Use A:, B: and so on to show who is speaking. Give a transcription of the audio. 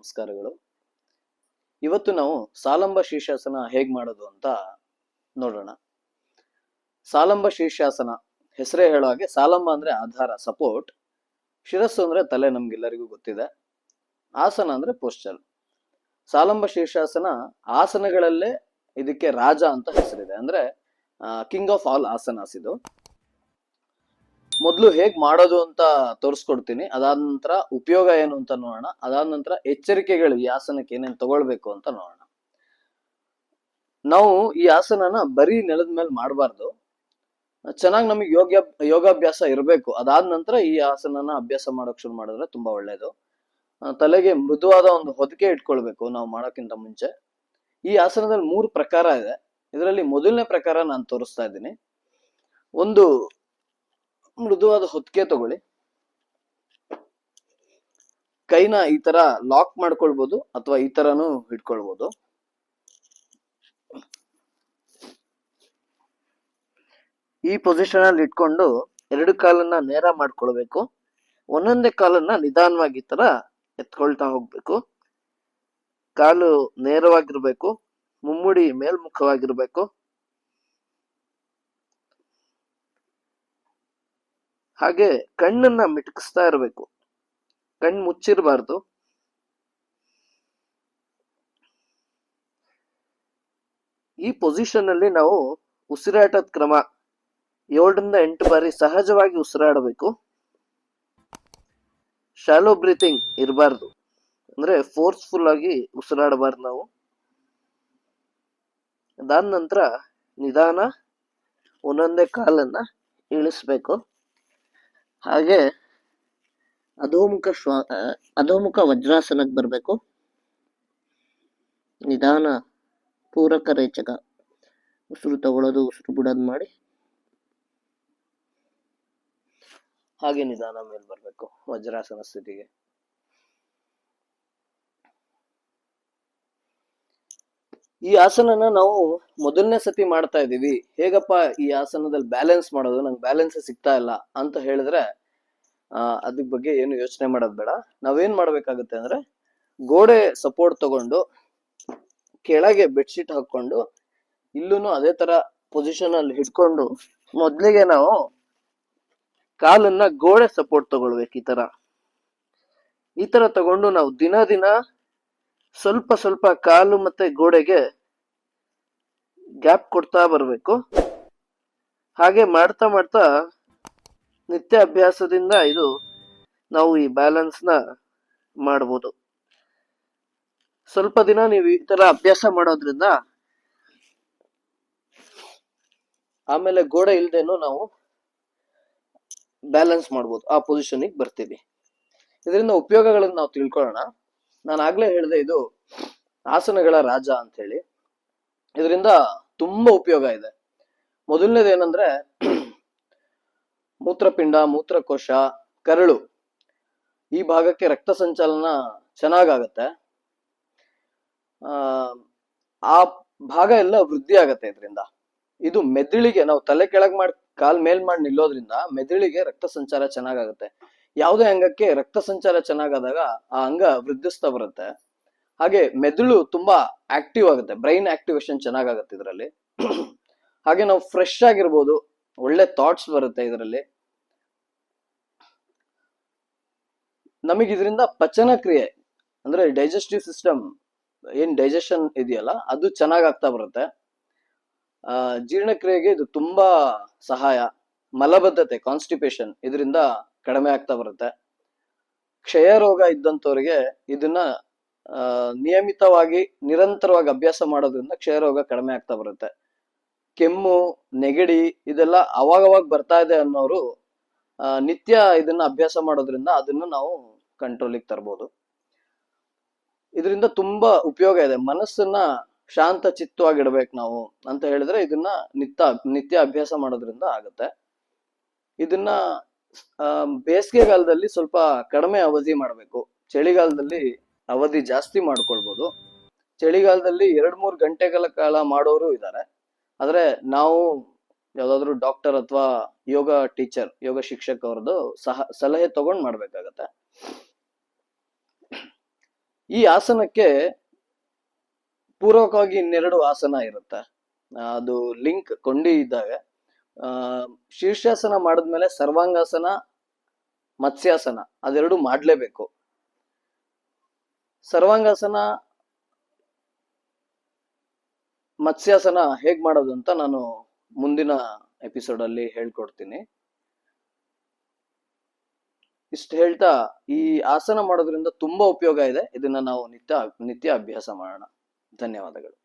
A: ನಮಸ್ಕಾರಗಳು. ಇವತ್ತು ನಾವು ಸಾಲಂಬ ಶೀರ್ಷಾಸನ ಹೇಗ್ ಮಾಡೋದು ಅಂತ ನೋಡೋಣ. ಸಾಲಂಬ ಶೀರ್ಷಾಸನ ಹೆಸರೇ ಹೇಳೋ ಹಾಗೆ ಸಾಲಂಬ ಅಂದ್ರೆ ಆಧಾರ, ಸಪೋರ್ಟ್. ಶಿರಸ್ಸು ಅಂದ್ರೆ ತಲೆ ನಮ್ಗೆಲ್ಲರಿಗೂ ಗೊತ್ತಿದೆ. ಆಸನ ಅಂದ್ರೆ ಪೋಸ್ಚರ್. ಸಾಲಂಬ ಶೀರ್ಷಾಸನ ಆಸನಗಳಲ್ಲೇ ಇದಕ್ಕೆ ರಾಜ ಅಂತ ಹೆಸರಿದೆ. ಅಂದ್ರೆ ಕಿಂಗ್ ಆಫ್ ಆಲ್ ಆಸನಾಸ್ ಇದು ಮೊದಲು ಹೇಗ್ ಮಾಡೋದು ಅಂತ ತೋರಿಸ್ಕೊಡ್ತೀನಿ. ಅದಾದ ನಂತರ ಉಪಯೋಗ ಏನು ಅಂತ ನೋಡೋಣ. ಅದಾದ ನಂತರ ಎಚ್ಚರಿಕೆಗಳು ಈ ಆಸನಕ್ಕೆ ಏನೇನು ತಗೊಳ್ಬೇಕು ಅಂತ ನೋಡೋಣ. ನಾವು ಈ ಆಸನನ ಬರೀ ನೆಲದ ಮೇಲೆ ಮಾಡಬಾರ್ದು. ಚೆನ್ನಾಗಿ ನಮಗೆ ಯೋಗ ಯೋಗಾಭ್ಯಾಸ ಇರಬೇಕು. ಅದಾದ ನಂತರ ಈ ಆಸನನ ಅಭ್ಯಾಸ ಮಾಡೋಕ್ ಶುರು ಮಾಡಿದ್ರೆ ತುಂಬಾ ಒಳ್ಳೇದು. ತಲೆಗೆ ಮೃದುವಾದ ಒಂದು ಹೊದಿಕೆ ಇಟ್ಕೊಳ್ಬೇಕು ನಾವು ಮಾಡೋಕ್ಕಿಂತ ಮುಂಚೆ. ಈ ಆಸನದಲ್ಲಿ ಮೂರು ಪ್ರಕಾರ ಇದೆ. ಇದರಲ್ಲಿ ಮೊದಲನೇ ಪ್ರಕಾರ ನಾನು ತೋರಿಸ್ತಾ ಇದ್ದೀನಿ. ಒಂದು ಮೃದುವಾದ ಹೊತ್ತಿಗೆ ತಗೊಳ್ಳಿ. ಕೈನ ಈ ತರ ಲಾಕ್ ಮಾಡ್ಕೊಳ್ಬಹುದು ಅಥವಾ ಈ ತರನು ಹಿಡ್ಕೊಳ್ಬಹುದು ಈ ಪೊಸಿಷನ್ ಅಲ್ಲಿ ಇಟ್ಕೊಂಡು ಎರಡು ಕಾಲನ್ನ ನೇರ ಮಾಡ್ಕೊಳ್ಬೇಕು. ಒಂದೊಂದೇ ಕಾಲನ್ನ ನಿಧಾನವಾಗಿ ತರ ಎತ್ಕೊಳ್ತಾ ಹೋಗ್ಬೇಕು. ಕಾಲು ನೇರವಾಗಿರ್ಬೇಕು, ಮುಮ್ಮುಡಿ ಮೇಲ್ಮುಖವಾಗಿರ್ಬೇಕು. ಹಾಗೆ ಕಣ್ಣನ್ನ ಮಿಟುಕಿಸ್ತಾ ಇರಬೇಕು. ಕಣ್ಣು ಮುಚ್ಚಿರಬಾರ್ದು. ಈ ಪೊಸಿಷನ್ ಅಲ್ಲಿ ನಾವು ಉಸಿರಾಟದ ಕ್ರಮ ಏಳರಿಂದ ಎಂಟು ಬಾರಿ ಸಹಜವಾಗಿ ಉಸಿರಾಡಬೇಕು. ಶಾಲೋ ಬ್ರೀತಿಂಗ್ ಇರಬಾರ್ದು. ಅಂದ್ರೆ ಫೋರ್ಸ್ಫುಲ್ ಆಗಿ ಉಸಿರಾಡಬಾರ್ದು ನಾವು. ಅದಾದ ನಂತರ ನಿಧಾನ, ಒಂದೊಂದೇ ಕಾಲನ್ನ ಇಳಿಸ್ಬೇಕು. ಹಾಗೆ ಅಧೋಮುಖ ಶ್ವಾ ಅಧೋಮುಖ ವಜ್ರಾಸನಕ್ಕೆ ಬರಬೇಕು. ನಿಧಾನ ಪೂರಕ ರೇಚಕ. ಉಸಿರು ತಗೊಳ್ಳೋದು ಉಸಿರು ಬಿಡೋದು ಮಾಡಿ. ಹಾಗೆ ನಿಧಾನ ಮೇಲೆ ಬರಬೇಕು ವಜ್ರಾಸನ ಸ್ಥಿತಿಗೆ. ಈ ಆಸನನ ನಾವು ಮೊದಲನೇ ಸತಿ ಮಾಡ್ತಾ ಇದ್ದೀವಿ. ಹೇಗಪ್ಪ ಈ ಆಸನದಲ್ಲಿ ಬ್ಯಾಲೆನ್ಸ್ ಮಾಡೋದು? ನಂಗೆ ಬ್ಯಾಲೆನ್ಸ್ ಸಿಗ್ತಾ ಇಲ್ಲ ಅಂತ ಹೇಳಿದ್ರೆ ಅದ್ರ ಬಗ್ಗೆ ಏನು ಯೋಚನೆ ಮಾಡೋದು ಬೇಡ. ನಾವೇನ್ ಮಾಡ್ಬೇಕಾಗುತ್ತೆ ಅಂದ್ರೆ, ಗೋಡೆ ಸಪೋರ್ಟ್ ತಗೊಂಡು, ಕೆಳಗೆ ಬೆಡ್ಶೀಟ್ ಹಾಕೊಂಡು ಇಲ್ಲೂ ಅದೇ ತರ ಪೊಸಿಷನ್ ಅಲ್ಲಿ ಹಿಡ್ಕೊಂಡು, ಮೊದ್ಲಿಗೆ ನಾವು ಕಾಲನ್ನ ಗೋಡೆ ಸಪೋರ್ಟ್ ತಗೊಳ್ಬೇಕು ಈ ತರ. ಈ ತರ ತಗೊಂಡು ನಾವು ದಿನ ದಿನ ಸ್ವಲ್ಪ ಸ್ವಲ್ಪ ಕಾಲು ಮತ್ತೆ ಗೋಡೆಗೆ ಗ್ಯಾಪ್ ಕೊಡ್ತಾ ಬರಬೇಕು. ಹಾಗೆ ಮಾಡ್ತಾ ಮಾಡ್ತಾ ನಿತ್ಯ ಅಭ್ಯಾಸದಿಂದ ಇದು ನಾವು ಈ ಬ್ಯಾಲೆನ್ಸ್ನ ಮಾಡ್ಬೋದು. ಸ್ವಲ್ಪ ದಿನ ನೀವು ಈ ಥರ ಅಭ್ಯಾಸ ಮಾಡೋದ್ರಿಂದ ಆಮೇಲೆ ಗೋಡೆ ಇಲ್ದೇನು ನಾವು ಬ್ಯಾಲೆನ್ಸ್ ಮಾಡ್ಬೋದು. ಆ ಪೊಸಿಷನಿಗೆ ಬರ್ತೀವಿ. ಇದರಿಂದ ಉಪಯೋಗಗಳನ್ನು ನಾವು ತಿಳ್ಕೊಳ್ಳೋಣ. ನಾನು ಆಗ್ಲೇ ಹೇಳಿದೆ ಇದು ಆಸನಗಳ ರಾಜ ಅಂತ ಹೇಳಿ ಇದರಿಂದ ತುಂಬಾ ಉಪಯೋಗ ಇದೆ. ಮೊದಲನೇದು ಏನಂದ್ರೆ ಮೂತ್ರಪಿಂಡ, ಮೂತ್ರಕೋಶ, ಕರಳು ಈ ಭಾಗಕ್ಕೆ ರಕ್ತ ಸಂಚಲನ ಚೆನ್ನಾಗಾಗತ್ತೆ. ಆ ಆ ಭಾಗ ಎಲ್ಲ ವೃದ್ಧಿ ಆಗತ್ತೆ ಇದರಿಂದ. ಇದು ಮೆದುಳಿಗೆ ನಾವು ತಲೆ ಕೆಳಗ್ ಮಾಡಿ ಕಾಲ್ ಮೇಲ್ ಮಾಡಿ ನಿಲ್ಲೋದ್ರಿಂದ ಮೆದುಳಿಗೆ ರಕ್ತ ಸಂಚಾರ ಚೆನ್ನಾಗಾಗತ್ತೆ. ಯಾವುದೇ ಅಂಗಕ್ಕೆ ರಕ್ತ ಸಂಚಾರ ಚೆನ್ನಾಗಾದಾಗ ಆ ಅಂಗ ವೃದ್ಧಿಸ್ತಾ ಬರುತ್ತೆ. ಹಾಗೆ ಮೆದುಳು ತುಂಬಾ ಆಕ್ಟಿವ್ ಆಗುತ್ತೆ. ಬ್ರೈನ್ ಆಕ್ಟಿವೇಶನ್ ಚೆನ್ನಾಗಾಗತ್ತೆ ಇದರಲ್ಲಿ. ಹಾಗೆ ನಾವು ಫ್ರೆಶ್ ಆಗಿರ್ಬೋದು. ಒಳ್ಳೆ ಥಾಟ್ಸ್ ಬರುತ್ತೆ ಇದರಲ್ಲಿ. ನಮಗೆ ಇದರಿಂದ ಪಚನ ಕ್ರಿಯೆ, ಅಂದ್ರೆ ಡೈಜೆಸ್ಟಿವ್ ಸಿಸ್ಟಮ್ ಏನ್ ಡೈಜೆಷನ್ ಇದೆಯಲ್ಲ, ಅದು ಚೆನ್ನಾಗಾಗ್ತಾ ಬರುತ್ತೆ. ಆ, ಜೀರ್ಣಕ್ರಿಯೆಗೆ ಇದು ತುಂಬಾ ಸಹಾಯ. ಮಲಬದ್ಧತೆ ಕಾನ್ಸ್ಟಿಪೇಷನ್ ಇದರಿಂದ ಕಡಿಮೆ ಆಗ್ತಾ ಬರುತ್ತೆ. ಕ್ಷಯ ರೋಗ ಇದ್ದಂಥವ್ರಿಗೆ ಇದನ್ನ ನಿಯಮಿತವಾಗಿ, ನಿರಂತರವಾಗಿ ಅಭ್ಯಾಸ ಮಾಡೋದ್ರಿಂದ ಕ್ಷಯ ರೋಗ ಕಡಿಮೆ ಆಗ್ತಾ ಬರುತ್ತೆ. ಕೆಮ್ಮು, ನೆಗಡಿ ಇದೆಲ್ಲ ಅವಾಗವಾಗ ಬರ್ತಾ ಇದೆ ಅನ್ನೋರು ನಿತ್ಯ ಇದನ್ನ ಅಭ್ಯಾಸ ಮಾಡೋದ್ರಿಂದ ಅದನ್ನು ನಾವು ಕಂಟ್ರೋಲಿಗೆ ತರ್ಬೋದು. ಇದರಿಂದ ತುಂಬಾ ಉಪಯೋಗ ಇದೆ. ಮನಸ್ಸನ್ನ ಶಾಂತ ಚಿತ್ತವಾಗಿಡ್ಬೇಕು ನಾವು ಅಂತ ಹೇಳಿದ್ರೆ ಇದನ್ನ ನಿತ್ಯ ನಿತ್ಯ ಅಭ್ಯಾಸ ಮಾಡೋದ್ರಿಂದ ಆಗುತ್ತೆ. ಇದನ್ನ ಬೇಸಿಗೆಗಾಲದಲ್ಲಿ ಸ್ವಲ್ಪ ಕಡಿಮೆ ಅವಧಿ ಮಾಡಬೇಕು. ಚಳಿಗಾಲದಲ್ಲಿ ಅವಧಿ ಜಾಸ್ತಿ ಮಾಡ್ಕೊಳ್ಬೋದು. ಚಳಿಗಾಲದಲ್ಲಿ ಎರಡ್ ಮೂರು ಗಂಟೆಗಳ ಕಾಲ ಮಾಡೋರು ಇದ್ದಾರೆ. ಆದ್ರೆ ನಾವು ಯಾವ್ದಾದ್ರು ಡಾಕ್ಟರ್ ಅಥವಾ ಯೋಗ ಟೀಚರ್ ಯೋಗ ಶಿಕ್ಷಕ ಅವ್ರದ್ದು ಸಹ ಸಲಹೆ ತಗೊಂಡ್ ಮಾಡ್ಬೇಕಾಗತ್ತೆ. ಈ ಆಸನಕ್ಕೆ ಪೂರ್ವಕವಾಗಿ ಇನ್ನೆರಡು ಆಸನ ಇರುತ್ತೆ. ಅದು ಲಿಂಕ್ ಕೊಂಡಿ ಇದ್ದಾವೆ ಆ, ಶೀರ್ಷಾಸನ ಮಾಡಿದ್ಮೇಲೆ ಸರ್ವಾಂಗಾಸನ, ಮತ್ಸ್ಯಾಸನ ಅದೆರಡು ಮಾಡಲೇಬೇಕು. ಸರ್ವಾಂಗಾಸನ, ಮತ್ಸ್ಯಾಸನ ಹೇಗ್ ಮಾಡೋದು ಅಂತ ನಾನು ಮುಂದಿನ ಎಪಿಸೋಡ್ ಅಲ್ಲಿ ಹೇಳ್ಕೊಡ್ತೀನಿ. ಇಷ್ಟು ಹೇಳ್ತಾ, ಈ ಆಸನ ಮಾಡೋದ್ರಿಂದ ತುಂಬಾ ಉಪಯೋಗ ಇದೆ. ಇದನ್ನ ನಾವು ನಿತ್ಯ ನಿತ್ಯ ಅಭ್ಯಾಸ ಮಾಡೋಣ. ಧನ್ಯವಾದಗಳು.